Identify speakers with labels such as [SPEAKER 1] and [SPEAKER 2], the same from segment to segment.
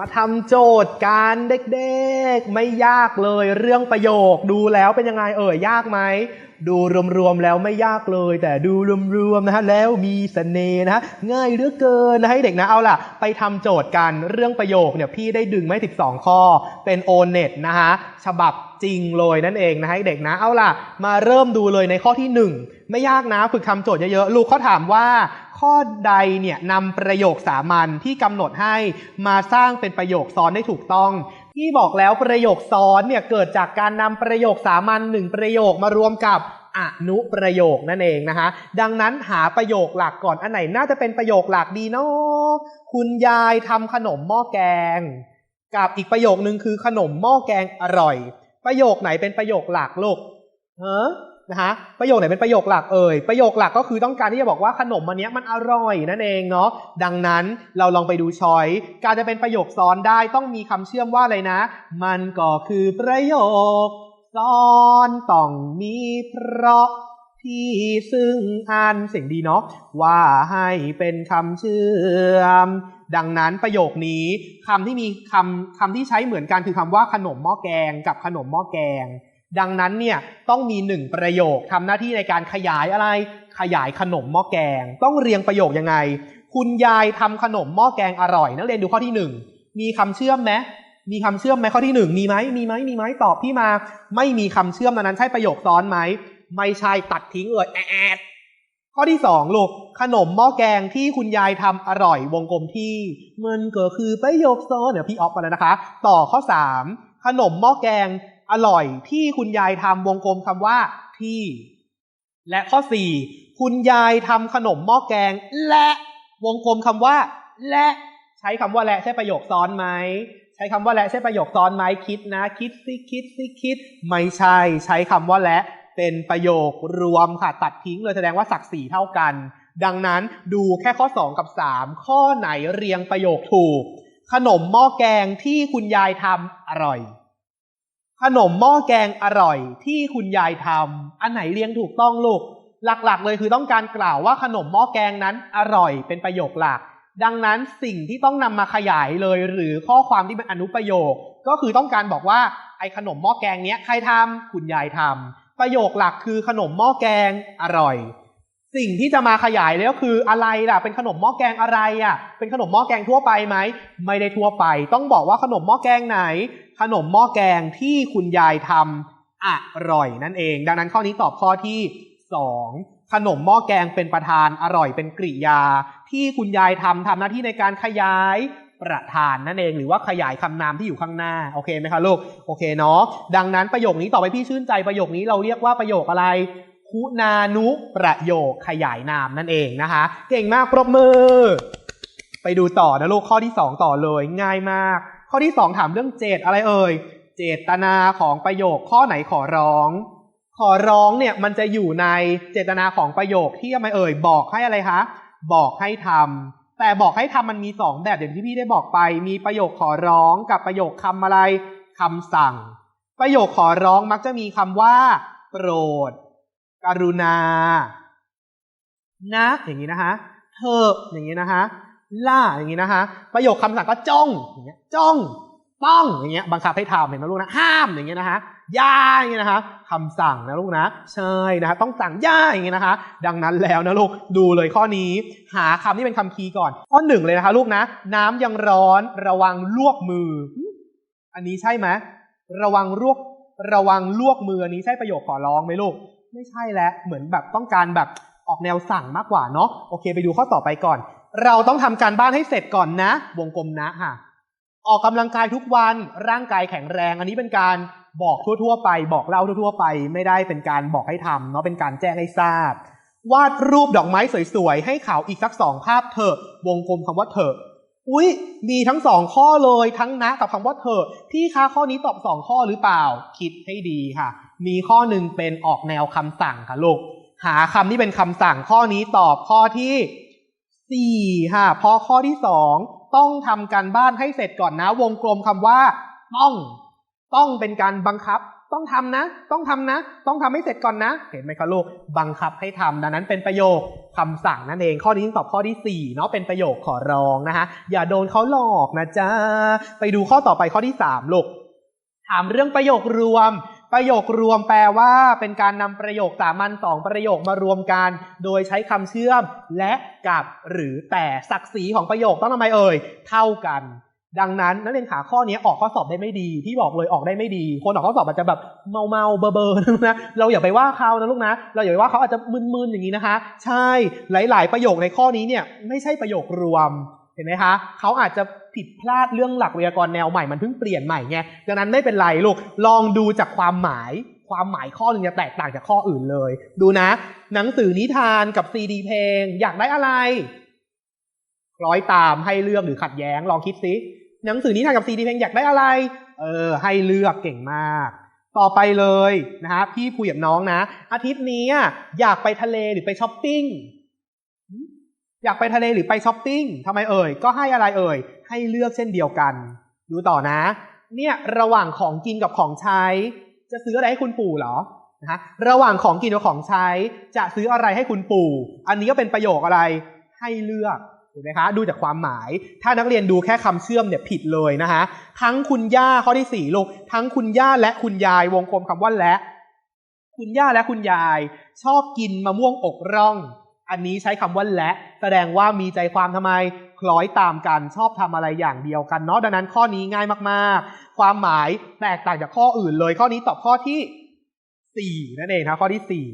[SPEAKER 1] มาทำโจทย์การเด็กๆ ไม่ยากเลยเรื่องประโยคดูแล้วเป็นยังไงเอ่ยยากไหม ดูรวมๆแล้วไม่ยากเลย แต่ดูรวมๆนะฮะแล้วมีเสน่ห์นะฮะง่ายเหลือเกินนะให้เด็กนะเอาล่ะ ไปทำโจทย์กันเรื่องประโยคเนี่ยพี่ได้ดึงไม่12 ข้อเป็นโอเน็ตนะฮะฉบับจริงเลยนั่นเองนะให้เด็กนะเอาล่ะ มาเริ่มดูเลยในข้อที่ 1 ไม่ยากนะฝึกทำโจทย์เยอะๆลูกเขาถามว่า ข้อใดเนี่ยนำประโยคสามัญที่กำหนดให้มาสร้างเป็นประโยคซ้อนได้ถูกต้อง ที่บอกแล้วประโยคซ้อนเนี่ยเกิดจากการนำประโยคสามัญหนึ่งประโยคมารวมกับอนุประโยคนั่นเองนะคะดังนั้นหาประโยคหลักก่อนอันไหนน่าจะเป็นประโยคหลักดีเนาะคุณยายทำขนมหม้อแกง กับอีกประโยคนึงคือขนมหม้อแกงอร่อย ประโยคไหนเป็นประโยคหลักลูกเฮ้ นะคะประโยคไหนเป็นประโยคหลักเอ่ยประโยคหลักก็คือต้องการที่จะบอกว่าขนมอันเนี้ยมันอร่อยนั่นเองเนาะดังนั้นเราลองไปดูช้อยการจะเป็นประโยคซ้อนได้ต้องมีคำเชื่อมว่าอะไรนะ มันก็คือประโยคซ้อนต้องมีเพราะที่ซึ่งอันเสียงดีเนาะว่าให้เป็นคำเชื่อม ดังนั้นประโยคนี้คำที่มีคำคำที่ใช้เหมือนกันคือคำว่าขนมหม้อแกงกับขนมหม้อแกง ดังนั้นเนี่ยต้องมีหนึ่งประโยคทำหน้าที่ในการขยายอะไร ขยายขนมหม้อแกง ต้องเรียงประโยคยังไง คุณยายทำขนมหม้อแกงอร่อย นักเรียนดูข้อที่หนึ่งมีคำเชื่อมไหมมีคำเชื่อมไหมข้อที่หนึ่งมีไหมมีไหมมีไหมตอบพี่มา ไม่มีคำเชื่อมดังนั้นใช่ประโยคซ้อนไหมไม่ใช่ตัดทิ้งเลยแอดข้อที่สองลูกขนมหม้อแกงที่คุณยายทำอร่อยวงกลมที่มันก็คือประโยคซ้อนเดี๋ยวพี่ออฟมาแล้วนะคะ ต่อข้อสามขนมหม้อแกง อร่อยที่คุณยายทำวงกลมคำว่าที่ และข้อสี่คุณยายทำขนมหม้อแกง และวงกลมคำว่า และใช้คำว่าและใช่ประโยคซ้อนไหมใช้คำว่าและใช่ประโยคซ้อนไหมคิดนะ คิดสิคิดสิคิด ไม่ใช่ใช้คำว่าและเป็นประโยครวมค่ะตัดทิ้งเลยแสดงว่าศักดิ์ศรีเท่ากัน ดังนั้นดูแค่ข้อ 2 กับ 3 ข้อไหนเรียงประโยคถูก ขนมหม้อแกงที่คุณยายทำอร่อย ขนมหม้อแกงอร่อยที่คุณยายทำอันไหนเรียงถูกต้องลูก หลักๆ เลยคือต้องการกล่าวว่าขนมหม้อแกงนั้นอร่อยเป็นประโยคหลัก ดังนั้นสิ่งที่ต้องนำมาขยายเลย หรือข้อความที่เป็นอนุประโยค ก็คือต้องการบอกว่าไอ้ขนมหม้อแกงเนี้ยใครทำคุณยายทำประโยคหลักคือขนมหม้อแกงอร่อย สิ่งที่จะมาขยายแล้วคืออะไรล่ะ เป็นขนมหม้อแกงอะไรอะ เป็นขนมหม้อแกงทั่วไปไหม ไม่ได้ทั่วไป ต้องบอกว่าขนมหม้อแกงไหน ขนมหม้อแกงที่คุณยายทำอร่อยนั่นเอง ดังนั้นข้อนี้ตอบข้อที่สองขนมหม้อแกงเป็นประธานอร่อยเป็นกริยา ที่คุณยายทำทำหน้าที่ในการขยายประธานนั่นเองหรือว่าขยายคำนามที่อยู่ข้างหน้าโอเคไหมคะลูกโอเคเนาะดังนั้นประโยคนี้ต่อไปพี่ชื่นใจประโยคนี้เราเรียกว่าประโยคอะไร คุณานุประโยคขยายนามนั่นเองนะคะ เก่งมากปรบมือ ไปดูต่อนะลูกข้อที่ 2 ต่อเลยง่ายมาก ข้อที่ 2 ถามเรื่องเจตอะไรเอ่ย เจตนาของประโยคข้อไหนขอร้อง ขอร้องเนี่ยมันจะอยู่ในเจตนาของประโยคที่ทำไมเอ่ย บอกให้อะไรคะ บอกให้ทำแต่บอกให้ทำมันมีสองแบบอย่างที่พี่ได้บอกไป มีประโยคขอร้องกับประโยคคำอะไรคำสั่ง ประโยคขอร้องมักจะมีคำว่า โปรด กรุณา นะ อย่างนี้นะคะเธออย่างนี้นะคะล่าอย่างนี้นะคะประโยคคำสั่งก็จ้องอย่างเงี้ยจ้องต้องอย่างเงี้ยบังคับให้ทำเห็นไหมลูกนะห้ามอย่างเงี้ยนะคะย่าอย่างเงี้ยนะคะคำสั่งนะลูกนะใช่นะคะต้องสั่งย่าอย่างเงี้ยนะคะ ดังนั้นแล้วนะลูกดูเลยข้อนี้ หาคำที่เป็นคำคีย์ก่อน ข้อหนึ่งเลยนะคะ ลูกนะ น้ำยังร้อนระวังลวกมือ อันนี้ใช่ไหมระวังลวกระวังลวกมืออันนี้ใช่ประโยคขอร้องไหมลูก ไม่ใช่แล้วเหมือนแบบต้องการแบบออกแนวสั่งมากกว่าเนาะโอเค ไปดูข้อต่อไปก่อน เราต้องทำการบ้านให้เสร็จก่อนนะ วงกลมนะค่ะ ออกกำลังกายทุกวันร่างกายแข็งแรง อันนี้เป็นการบอกทั่ว ๆ ไป บอกเล่าทั่ว ๆ ไป ไม่ได้เป็นการบอกให้ทำเนาะเป็นการแจ้งให้ทราบ วาดรูปดอกไม้สวยๆให้เขาวอีกสักสองภาพเถอะ วงกลมคำว่าเถอะอุ๊ยมีทั้งสองข้อเลยทั้งนะกับคำว่าเถอะพี่คะข้อนี้ตอบสองข้อหรือเปล่า คิดให้ดีค่ะ มีข้อหนึ่งเป็นออกแนวคำสั่งค่ะลูก หาคำที่เป็นคำสั่งข้อนี้ตอบข้อที่สี่ค่ะพราะข้อที่สองต้องทำการบ้านให้เสร็จก่อนนะ วงกลมคำว่า ต้อง ต้องเป็นการบังคับ ต้องทำนะ ต้องทำนะ ต้องทำให้เสร็จก่อนนะ เห็นไหมคะลูกบังคับให้ทำดังนั้นเป็นประโยคคำสั่งนั่นเองข้อนี้ตอบข้อที่สี่เนาะเป็นประโยคขอร้องนะคะอย่าโดนเขาหลอกนะจ๊ะไปดูข้อต่อไปข้อที่สามลูกถามเรื่องประโยครวม ประโยครวมแปลว่าเป็นการนำประโยคสามัญสองประโยคมารวมกัน โดยใช้คำเชื่อมและกับหรือแต่ศักดิ์ศรีของประโยคต้องทำไมเอ่ย เท่ากัน ดังนั้นนักเรียนขาข้อนี้ออกข้อสอบได้ไม่ดี ที่บอกเลยออกได้ไม่ดี คนออกข้อสอบอาจจะแบบเมาเมาเบอร์เบอร์นะเราอย่าไปว่าเขานะลูกนะ เราอย่าไปว่าเขาอาจจะมึนๆอย่างนี้นะคะ ใช่หลาย ๆ ประโยคในข้อนี้เนี่ยไม่ใช่ประโยครวม เห็นไหมคะเขาอาจจะผิดพลาดเรื่องหลักไวยากรณ์แนวใหม่มันเพิ่งเปลี่ยนใหม่ไงดังนั้นไม่เป็นไรลูกลองดูจากความหมาย ความหมายข้อหนึ่งจะแตกต่างจากข้ออื่นเลย ดูนะ หนังสือนิทานกับซีดีเพลง อยากได้อะไรคล้อยตามให้เลือกหรือขัดแย้ง ลองคิดซิหนังสือนิทานกับซีดีเพลงอยากได้อะไร เออ ให้เลือกเก่งมาก ต่อไปเลยนะฮะพี่คุยกับน้องนะ อาทิตย์นี้อะอยากไปทะเลหรือไปช้อปปิ้ง อยากไปทะเลหรือไปช้อปปิ้งทำไมเอ่ย ก็ให้อะไรเอ่ย ให้เลือกเช่นเดียวกัน ดูต่อนะ เนี่ยระหว่างของกินกับของใช้ จะซื้ออะไรให้คุณปู่เหรอนะฮะระหว่างของกินกับของใช้ จะซื้ออะไรให้คุณปู่ อันนี้ก็เป็นประโยคอะไร ให้เลือกถูกไหมคะดูจากความหมาย ถ้านักเรียนดูแค่คำเชื่อมเนี่ยผิดเลยนะคะทั้งคุณย่าข้อที่สี่ลูกทั้งคุณย่าและคุณยายวงกลมคำว่าและ คุณย่าและคุณยาย ชอบกินมะม่วงอกร่อง อันนี้ใช้คำว่าและแสดงว่ามีใจความทำไมคล้อยตามกันชอบทำอะไรอย่างเดียวกันเนาะดังนั้นข้อนี้ง่ายมากๆ ความหมายแตกต่างจากข้ออื่นเลย ข้อนี้ตอบข้อที่สี่นั่นเองนะข้อที่สี่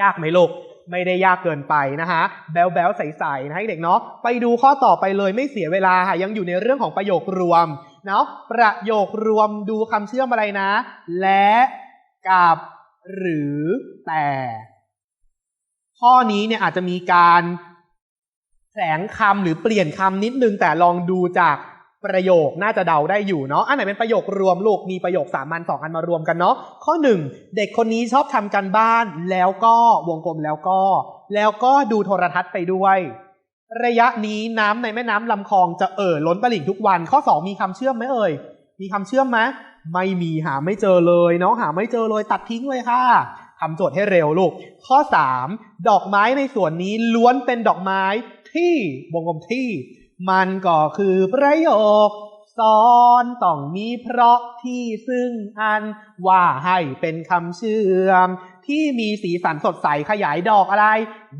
[SPEAKER 1] ยากไหมลูกไม่ได้ยากเกินไปนะคะแบลแบลใสๆนะให้เด็กเนาะไปดูข้อต่อไปเลยไม่เสียเวลาค่ะยังอยู่ในเรื่องของประโยครวมเนาะประโยครวมดูคำเชื่อมอะไรนะ และกับหรือแต่ ข้อนี้เนี่ยอาจจะมีการแผลงคำหรือเปลี่ยนคำนิดนึงแต่ลองดูจากประโยคน่าจะเดาได้อยู่เนาะอันไหนเป็นประโยครวมลูกมีประโยคสามัญสองอันมารวมกันเนาะข้อหนึ่งเด็กคนนี้ชอบทำการบ้านแล้วก็วงกลมแล้วก็ แล้วก็ดูโทรทัศน์ไปด้วย ระยะนี้น้ำในแม่น้ำลำคลองจะเอ่อล้นตลิ่งทุกวัน ข้อสองมีคำเชื่อมไหมเอ่ยมีคำเชื่อมไหมไม่มีหาไม่เจอเลยเนาะหาไม่เจอเลยตัดทิ้งเลยค่ะ ทำโจทย์ให้เร็วลูก ข้อ 3 ดอกไม้ในสวนนี้ล้วนเป็นดอกไม้ที่วงกลมที่ มันก็คือประโยคซ้อนต้องมีเพราะที่ซึ่งอันว่าให้เป็นคำเชื่อม ที่มีสีสันสดใสขยายดอกอะไร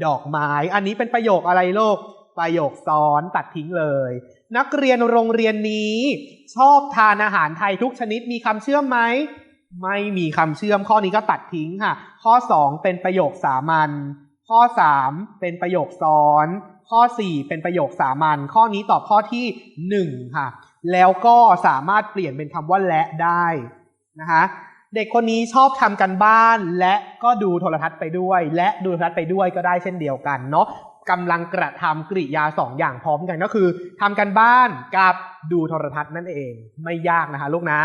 [SPEAKER 1] ดอกไม้ อันนี้เป็นประโยคอะไรโลก ประโยคซ้อนตัดทิ้งเลย นักเรียนโรงเรียนนี้ ชอบทานอาหารไทยทุกชนิดมีคำเชื่อมไหม ไม่มีคำเชื่อมข้อนี้ก็ตัดทิ้งค่ะ ข้อ 2 เป็นประโยคสามัญ ข้อ 3 เป็นประโยคซ้อน ข้อ 4 เป็นประโยคสามัญ ข้อนี้ตอบข้อที่ 1 ค่ะ แล้วก็สามารถเปลี่ยนเป็นคำว่าและได้นะคะเด็กคนนี้ชอบทำกันบ้าน และก็ดูโทรทัศน์ไปด้วย และดูโทรทัศน์ไปด้วยก็ได้เช่นเดียวกันเนาะกำลังกระทำกริยาสองอย่างพร้อมกันก็คือทำกันบ้านกับดูโทรทัศน์นั่นเอง ไม่ยากนะคะลูกนะ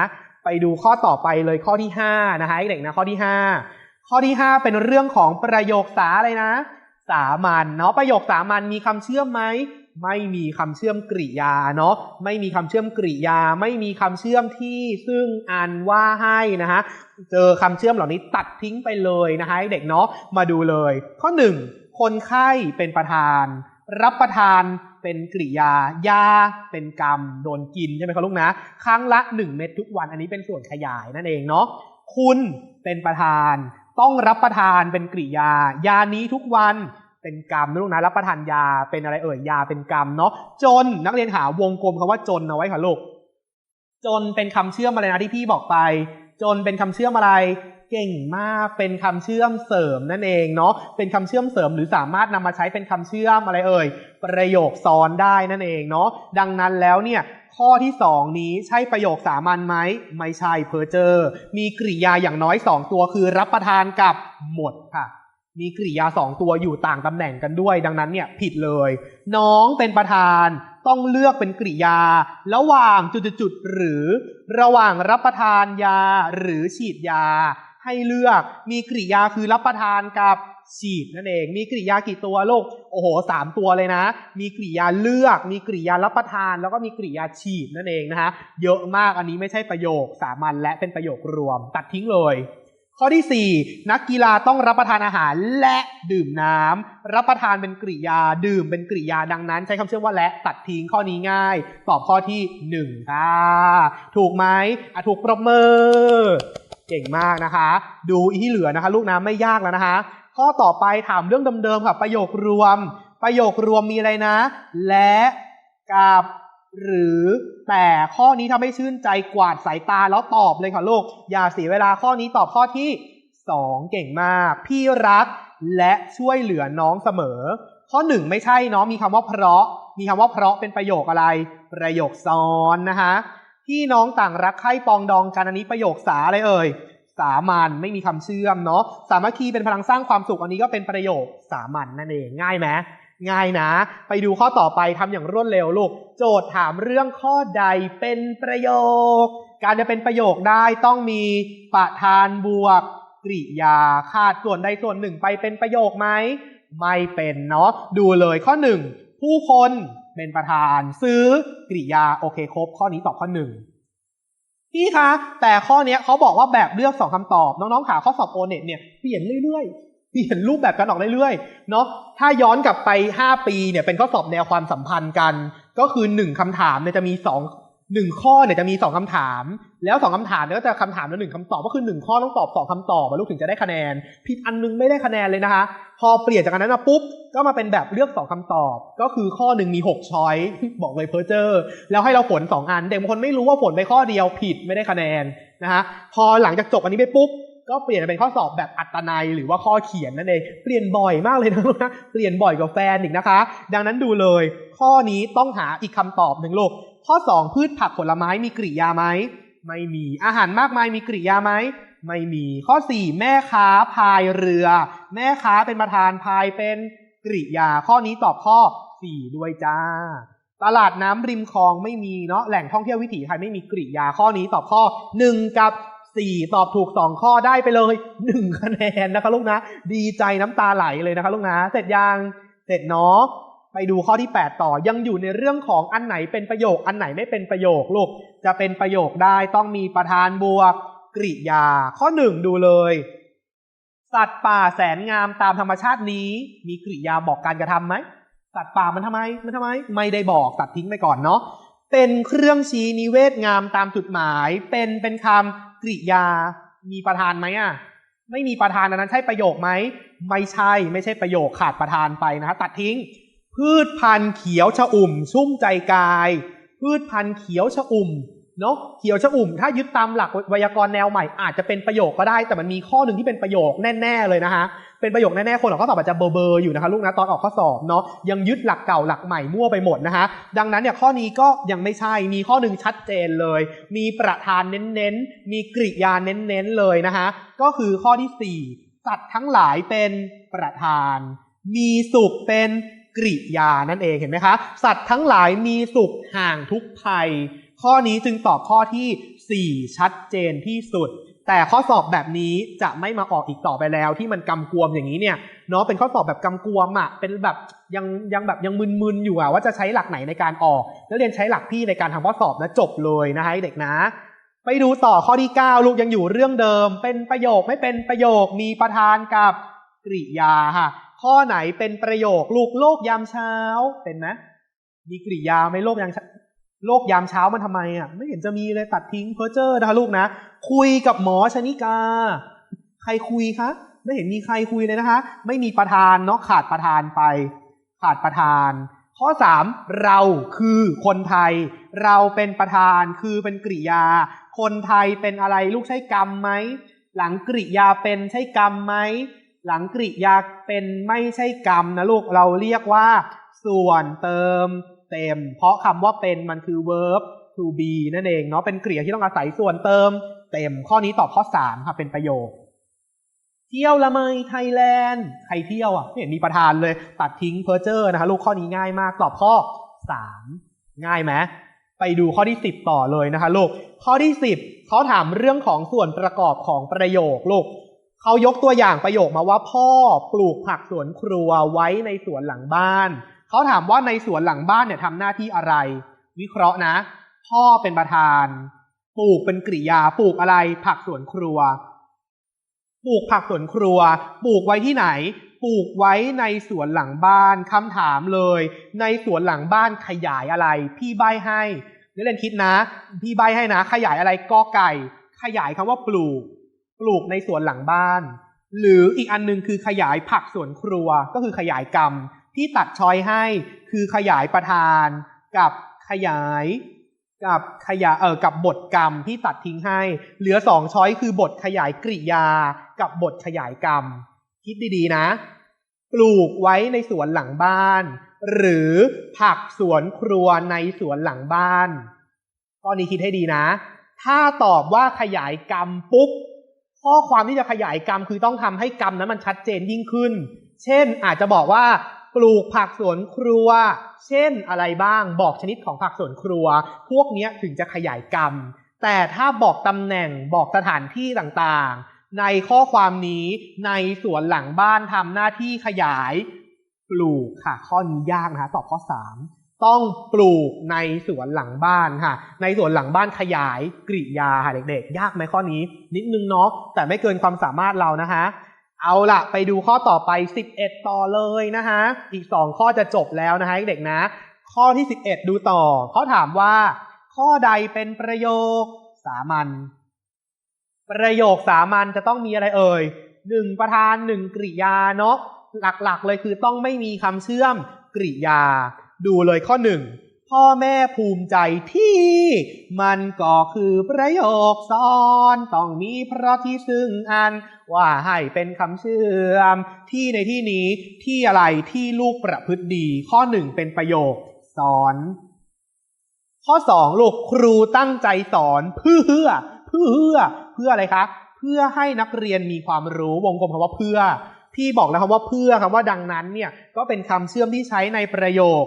[SPEAKER 1] ไปดูข้อต่อไปเลยข้อที่5นะคะเด็กนะข้อที่ 5 ข้อที่ 5 เป็นเรื่องของประโยคสาอะไรนะ สามัญเนาะประโยคสามัญมีคำเชื่อมไหมไม่มีคำเชื่อมกริยาเนาะไม่มีคำเชื่อมกริยา ไม่มีคำเชื่อมที่ซึ่งอันว่าให้นะคะเจอคำเชื่อมเหล่านี้ตัดทิ้งไปเลยนะคะเด็กเนาะมาดูเลย ข้อ 1 คนไข้เป็นประธาน รับประทานเป็นกริยายาเป็นกรรม โดนกินใช่ไหมครับลูกนะ ครั้งละ 1 เม็ดทุกวัน อันนี้เป็นส่วนขยายนั่นเองเนาะคุณเป็นประธาน ต้องรับประทานเป็นกริยา ยานี้ทุกวันเป็นกรรมนะลูกนะรับประทานยาเป็นอะไรเอ่ยยาเป็นกรรมเนาะจนนักเรียนหาวงกลมคำว่าจนเอาไว้ค่ะลูกจนเป็นคำเชื่อมอะไรนะที่พี่บอกไป จนเป็นคำเชื่อมอะไร เก่งมากเป็นคำเชื่อมเสริมนั่นเองเนาะเป็นคำเชื่อมเสริมหรือสามารถนำมาใช้เป็นคำเชื่อมอะไรเอ่ยประโยคซ้อนได้นั่นเองเนาะดังนั้นแล้วเนี่ยข้อที่ 2 นี้ใช่ประโยคสามัญไหมไม่ใช่เพอเจอร์มีกริยาอย่างน้อย 2 ตัวคือรับประทานกับหมดค่ะ มีกริยา 2 ตัวอยู่ต่างตำแหน่งกันด้วย ดังนั้นเนี่ยผิดเลย น้องเป็นประธานต้องเลือกเป็นกริยา ระหว่างจุดๆหรือระหว่างรับประทานยาหรือฉีดยา ให้เลือกมีกริยาคือรับประทานกับฉีดนั่นเอง มีกริยากี่ตัวลูกโอ้โหสามตัวเลยนะ มีกริยาเลือก มีกริยารับประทาน แล้วก็มีกริยาฉีดนั่นเองนะคะเยอะมากอันนี้ไม่ใช่ประโยคสามัญและเป็นประโยครวม ตัดทิ้งเลย ข้อที่ 4 นักกีฬาต้องรับประทานอาหารและดื่มน้ำรับประทานเป็นกริยาดื่มเป็นกริยาดังนั้น ใช้คำเชื่อมว่าและตัดทิ้งข้อนี้ง่าย ตอบข้อที่1ค่ะถูกไหมอะถูกปรบมือ เก่งมากนะคะ ดูอีที่เหลือนะคะ ลูกน้ำไม่ยากแล้วนะคะ ข้อต่อไปถามเรื่องเดิมๆค่ะ ประโยครวม ประโยครวมมีอะไรนะ และกับหรือแต่ข้อนี้ทำให้ชื่นใจกวาดสายตาแล้วตอบเลยค่ะลูก อย่าเสียเวลาข้อนี้ตอบข้อที่ 2 เก่งมาก พี่รักและช่วยเหลือน้องเสมอ ข้อหนึ่งไม่ใช่เนาะมีคำว่าเพราะ มีคำว่าเพราะเป็นประโยคอะไร ประโยคซ้อนนะคะ พี่น้องต่างรักใคร่ปองดองกันอันนี้ประโยคสาอะไรเอ่ยสามัญไม่มีคำเชื่อมเนาะสามัคคีเป็นพลังสร้างความสุขอันนี้ก็เป็นประโยคสามัญนั่นเองง่ายไหมง่ายนะ ไปดูข้อต่อไปทำอย่างรวดเร็วลูก โจทย์ถามเรื่องข้อใดเป็นประโยค การจะเป็นประโยคได้ต้องมีประธานบวกกริยาขาดส่วนใดส่วนหนึ่งไปเป็นประโยคไหมไม่เป็นเนาะดูเลยข้อหนึ่งผู้คน เป็นประธาน ซื้อกริยาโอเคครบ ข้อนี้ตอบข้อหนึ่งพี่คะแต่ข้อนี้เขาบอกว่าแบบเลือกสองคำตอบ น้องๆขาข้อสอบโอเน็ตเนี่ยเปลี่ยนเรื่อยๆเปลี่ยนรูปแบบกันออกเรื่อยๆเนาะถ้าย้อนกลับไป 5 ปีเนี่ยเป็นข้อสอบแนวความสัมพันธ์กัน ก็คือ 1คำถามเนี่ยจะมี2 1ข้อเนี่ยจะมี 2คำถาม แล้ว2คำถามเนี่ยก็จะคำถามละหนึ่งคำตอบก็คือ1ข้อต้องตอบ2คำตอบอะลูกถึงจะได้คะแนน ผิดอันนึงไม่ได้คะแนนเลยนะคะ พอเปลี่ยนจากอันนั้นมาปุ๊บ ก็มาเป็นแบบเลือก2คำตอบ ก็คือข้อหนึ่งมี6ช้อยบอกเลยเพอร์เจอร์แล้วให้เราผล2อัน เด็กบางคนไม่รู้ว่าผลไปข้อเดียวผิดไม่ได้คะแนนนะคะพอหลังจากจบอันนี้ไปปุ๊บก็เปลี่ยนเป็นข้อสอบแบบอัตนัยหรือว่าข้อเขียนนั่นเองเปลี่ยนบ่อยมากเลยนะลูกนะเปลี่ยนบ่อยกว่าแฟนอีกนะคะ ดังนั้นดูเลย ข้อนี้ต้องหาอีกคำตอบหนึ่งลูกข้อ 2 พืชผักผลไม้มีกริยาไหม ไม่มีอาหารมากมายมีกริยาไหมไม่มีข้อ 4 แม่ค้าพายเรือ แม่ค้าเป็นประธานพายเป็นกริยา ข้อนี้ตอบข้อ 4 ด้วยจ้า ตลาดน้ำริมคลองไม่มีเนาะแหล่งท่องเที่ยววิถีไทยไม่มีกริยา ข้อนี้ตอบข้อ 1 กับ 4 ตอบถูก 2 ข้อได้ไปเลย 1 คะแนนนะคะลูกนะ ดีใจน้ำตาไหลเลยนะคะลูกนะ เสร็จยังเสร็จเนาะ ไปดูข้อที่ 8 ต่อยังอยู่ในเรื่องของอันไหนเป็นประโยค อันไหนไม่เป็นประโยคลูกจะเป็นประโยคได้ต้องมีประธานบวกกริยา ข้อ1ดูเลย สัตว์ป่าแสนงามตามธรรมชาตินี้ มีกริยาบอกการกระทำไหมสัตว์ป่ามันทำไมมันทำไม ไม่ได้บอกตัดทิ้งไปก่อนเนาะเป็นเครื่องชี้นิเวศงามตามจุดหมาย เป็นเป็นคำกริยา มีประธานไหมอะไม่มีประธานอันนั้นใช่ประโยคไหมไม่ใช่ไม่ใช่ประโยคขาดประธานไปนะตัดทิ้ง พืชพันธุ์เขียวชะอุ่ม ชุ่มใจกาย พืชพันธุ์เขียวชะอุ่มเนาะเขียวชะอุ่ม ถ้ายึดตามหลักไวยากรณ์แนวใหม่อาจจะเป็นประโยคก็ได้ แต่มันมีข้อหนึ่งที่เป็นประโยคแน่ ๆ เลยนะคะเป็นประโยคแน่ๆคนออกข้อสอบอาจจะเบอร์ๆอยู่นะคะลูกนะตอนออกข้อสอบเนาะยังยึดหลักเก่าหลักใหม่มั่วไปหมดนะคะดังนั้นเนี่ยข้อนี้ก็ยังไม่ใช่มีข้อหนึ่งชัดเจนเลย มีประธานเน้นๆ มีกริยาเน้นๆเลยนะคะก็คือข้อที่4สัตว์ทั้งหลายเป็นประธาน มีสุขเป็น กริยานั่นเองเห็นไหมคะ สัตว์ทั้งหลายมีสุขห่างทุกภัย ข้อนี้จึงตอบข้อทีสี่ 4 ชัดเจนที่สุด แต่ข้อสอบแบบนี้จะไม่มาออกอีกต่อไปแล้ว ที่มันกำกวมอย่างนี้เนี่ยเนาะเป็นข้อสอบแบบกำกวมอะเป็นแบบยังยังแบบยังมึนๆอยู่อะว่าจะใช้หลักไหนในการออก แล้วเรียนใช้หลักพี่ในการทำข้อสอบนะจบเลยนะคะเด็กนะไปดูต่อข้อที่ 9 ลูกยังอยู่เรื่องเดิม เป็นประโยคไม่เป็นประโยคมีประธานกับกริยาค่ะ ข้อไหนเป็นประโยคลูกโลกยามเช้าเป็นไหมมีกริยาไหมโลกยามเช้าโลกยามเช้ามันทำไมอะไม่เห็นจะมีเลยตัดทิ้งเพอร์เจอร์นะคะลูกนะ คุยกับหมอชนิกา ใครคุยคะไม่เห็นมีใครคุยเลยนะคะ ไม่มีประธานเนาะขาดประธานไป ขาดประธาน ข้อ 3 เราคือคนไทย เราเป็นประธานคือเป็นกริยา คนไทยเป็นอะไรลูกใช้กรรมไหมหลังกริยาเป็นใช่กรรมไหม หลังกริยาเป็นไม่ใช่กรรมนะลูกเราเรียกว่า ส่วนเติมเต็ม เพราะคำว่าเป็นมันคือ verb to be นั่นเองเนาะเป็นกริยาที่ต้องอาศัยส่วนเติมเต็ม ข้อนี้ตอบข้อ3ค่ะเป็นประโยค เที่ยวละเมยไทยแลนด์ใครเที่ยวอะไม่เห็นมีประธานเลย ตัดทิ้งเพอร์เจอร์นะคะลูกข้อนี้ง่ายมากตอบข้อ3ง่ายไหมไปดูข้อที่10ต่อเลยนะคะลูกข้อที่10เขาถามเรื่องของส่วนประกอบของประโยคลูก เขายกตัวอย่างประโยคมาว่าพ่อปลูกผักสวนครัวไว้ในสวนหลังบ้าน เขาถามว่าในสวนหลังบ้านเนี่ยทำหน้าที่อะไร วิเคราะห์นะ พ่อเป็นประธาน ปลูกเป็นกริยา ปลูกอะไร ผักสวนครัว ปลูกผักสวนครัว ปลูกไว้ที่ไหน ปลูกไว้ในสวนหลังบ้านคำถามเลย ในสวนหลังบ้านขยายอะไร พี่ใบให้นักเรียนคิดนะ พี่ใบให้นะ ขยายอะไรกอไก่ ขยายคำว่าปลูก ปลูกในสวนหลังบ้าน หรืออีกอันหนึงคือขยายผักสวนครัวก็คือขยายกรรมที่ตัดชอยให้คือขยายประธาน กับขยายกับขยายเออกับบทกรรมที่ตัดทิ้งให้ เหลือสองช้อยคือบทขยายกริยา กับบทขยายกรรม คิดดีๆนะ ปลูกไว้ในสวนหลังบ้าน หรือผักสวนครัวในสวนหลังบ้านข้อนี้คิดให้ดีนะ ถ้าตอบว่าขยายกรรมปุ๊บ ข้อความที่จะขยายกรรมคือต้องทำให้กรรมนั้นมันชัดเจนยิ่งขึ้น เช่นอาจจะบอกว่าปลูกผักสวนครัว เช่นอะไรบ้าง บอกชนิดของผักสวนครัว พวกนี้ถึงจะขยายกรรม แต่ถ้าบอกตำแหน่งบอกสถานที่ต่างๆ ในข้อความนี้ในสวนหลังบ้านทำหน้าที่ขยาย ปลูกค่ะข้อนี้ยากนะคะตอบข้อ 3 ต้องปลูกในสวนหลังบ้านค่ะ ในสวนหลังบ้านขยายกริยาค่ะเด็กๆ ยากไหมข้อนี้ นิดนึงเนาะแต่ไม่เกินความสามารถเรานะคะ เอาละไปดูข้อต่อไป 11 ต่อเลยนะคะอีก 2 ข้อจะจบแล้วนะคะเด็กๆนะ ข้อที่ 11 ดูต่อเขาถามว่า ข้อใดเป็นประโยคสามัญประโยคสามัญจะต้องมีอะไรเอ่ยหนึ่งประธานหนึ่งกริยาเนาะหลักๆ เลยคือต้องไม่มีคำเชื่อมกริยา ดูเลยข้อหนึ่งพ่อแม่ภูมิใจที่ มันก็คือประโยคซ้อนต้องมีเพราะที่ซึ่งอัน ว่าให้เป็นคำเชื่อม ที่ในที่นี้ที่อะไรที่ลูกประพฤติดี ข้อหนึ่งเป็นประโยคสอน ข้อสองลูกครูตั้งใจสอนเพื่อ เพื่อ เพื่ออะไรคะ เพื่อให้นักเรียนมีความรู้วงกลมคำว่าเพื่อ ที่บอกแล้วคำว่าเพื่อคำว่าดังนั้นเนี่ยก็เป็นคำเชื่อมที่ใช้ในประโยค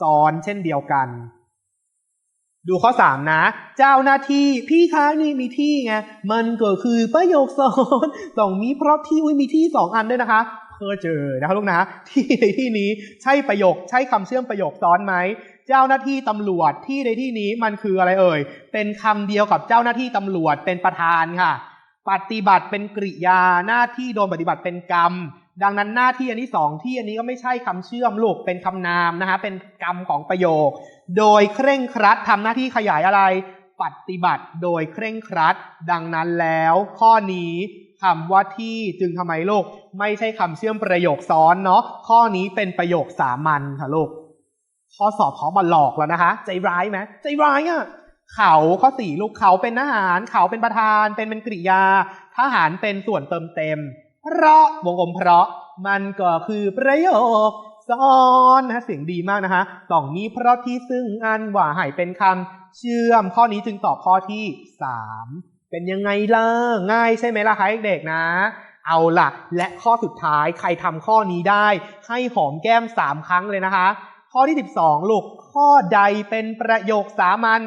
[SPEAKER 1] สอนเช่นเดียวกัน ดูข้อสามนะ เจ้าหน้าที่พี่คะนี่มีที่ไงมันก็คือประโยคสอนต้องมีเพราะที่อุ๊ยมีที่สองอันด้วยนะคะเพอเจอนะคะลูกนะที่ในที่นี้ใช่ประโยคใช่คำเชื่อมประโยคซ้อนไหมเจ้าหน้าที่ตำรวจที่ในที่นี้มันคืออะไรเอ่ย เป็นคำเดียวกับเจ้าหน้าที่ตำรวจเป็นประธานค่ะ ปฏิบัติเป็นกริยาหน้าที่โดนปฏิบัติเป็นกรรม ดังนั้นหน้าที่อันที่สองที่อันนี้ก็ไม่ใช่คำเชื่อมลูกเป็นคำนามนะคะเป็นกรรมของประโยค โดยเคร่งครัดทำหน้าที่ขยายอะไรปฏิบัติโดยเคร่งครัด ดังนั้นแล้วข้อนี้คำว่าที่จึงทำไมลูกไม่ใช่คำเชื่อมประโยคซ้อนเนาะข้อนี้เป็นประโยคสามัญค่ะลูกข้อสอบเขามาหลอกแล้วนะคะ ใจร้ายไหมใจร้ายอะ่ะเขาข้อสี่ลูกเขาเป็นทหาร เขาเป็นประธาน เป็นเป็นกริยาทหารเป็นส่วนเติมเต็ม เพราะวงกลมเพราะมันก็คือประโยคซ้อนนะเสียงดีมากนะคะต้องมีเพราะที่ซึ่งอันว่าให้เป็นคำเชื่อมข้อนี้จึงตอบข้อที่สามเป็นยังไงล่ะง่ายใช่ไหมล่ะคะเด็กๆนะ เอาล่ะ และข้อสุดท้ายใครทำข้อนี้ได้ ให้หอมแก้มสามครั้งเลยนะคะ ข้อที่12ลูกข้อใดเป็นประโยคสามัญ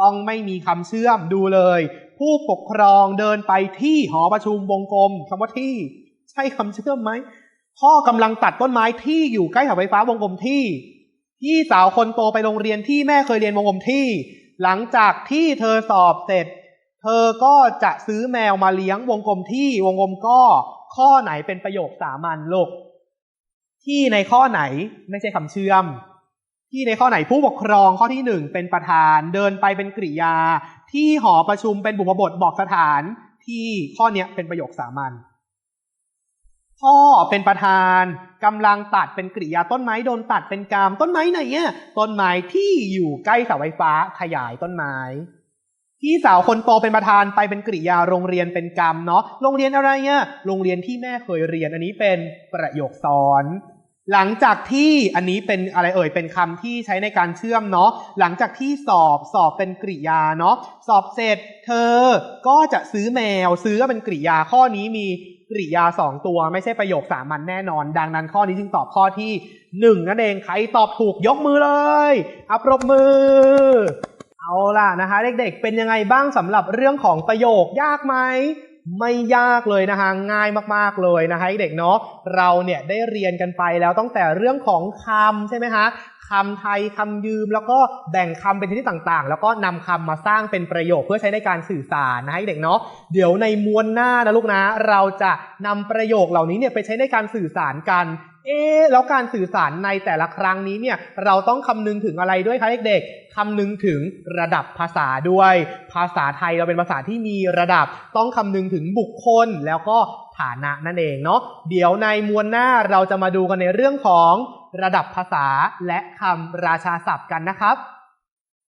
[SPEAKER 1] ต้องไม่มีคำเชื่อมดูเลย ผู้ปกครองเดินไปที่หอประชุมวงกลมคำว่าที่ ใช่คำเชื่อมไหมพ่อกำลังตัดต้นไม้ที่อยู่ใกล้เสาไฟฟ้าวงกลมที่พี่สาวคนโตไปโรงเรียนที่แม่เคยเรียนวงกลมที่ หลังจากที่เธอสอบเสร็จ เธอก็จะซื้อแมวมาเลี้ยงวงกลมที่วงกลมก็ ข้อไหนเป็นประโยคสามัญลูกที่ในข้อไหนไม่ใช่คำเชื่อม ที่ในข้อไหนผู้ปกครองข้อที่หนึ่งเป็นประธาน เดินไปเป็นกริยา ที่หอประชุมเป็นบุพบทบอกสถานที่ข้อเนี้ยเป็นประโยคสามัญพ่อเป็นประธานกำลังตัดเป็นกริยาต้นไม้โดนตัดเป็นกรรมต้นไม้ไหนเนี่ยต้นไม้ที่อยู่ใกล้เสาไฟฟ้าขยายต้นไม้พี่สาวคนโตเป็นประธานไปเป็นกริยาโรงเรียนเป็นกรรมเนาะโรงเรียนอะไรเนี่ยโรงเรียนที่แม่เคยเรียนอันนี้เป็นประโยคซ้อน หลังจากที่อันนี้เป็นอะไรเอ่ยเป็นคำที่ใช้ในการเชื่อมเนาะหลังจากที่สอบสอบเป็นกริยาเนาะสอบเสร็จ เธอก็จะซื้อแมวซื้อก็เป็นกริยาข้อนี้มีกริยาสองตัวไม่ใช่ประโยคสามัญแน่นอน ดังนั้นข้อนี้จึงตอบข้อที่หนึ่งนั่นเองใครตอบถูกยกมือเลยอัปรบมือ เอาล่ะนะคะ เด็กๆ เป็นยังไงบ้างสำหรับเรื่องของประโยคยากไหม ไม่ยากเลยนะฮะง่ายมากๆเลยนะฮะเด็กเนาะเราเนี่ยได้เรียนกันไปแล้วตั้งแต่เรื่องของคำใช่ไหมฮะคำไทยคำยืมแล้วก็แบ่งคำเป็นชนิดต่างๆ แล้วก็นำคำมาสร้างเป็นประโยคเพื่อใช้ในการสื่อสารนะฮะเด็กเนาะเดี๋ยวในมวลหน้านะลูกนะ เราจะนำประโยคเหล่านี้เนี่ยไปใช้ในการสื่อสารกัน เอ๊แล้วการสื่อสารในแต่ละครั้งนี้เนี่ยเราต้องคำนึงถึงอะไรด้วยคะเด็กๆคำนึงถึงระดับภาษาด้วย ภาษาไทยเราเป็นภาษาที่มีระดับ ต้องคำนึงถึงบุคคลแล้วก็ฐานะนั่นเองเนาะเดี๋ยวในมวลหน้าเราจะมาดูกันในเรื่องของระดับภาษาและคำราชาศัพท์กันนะครับ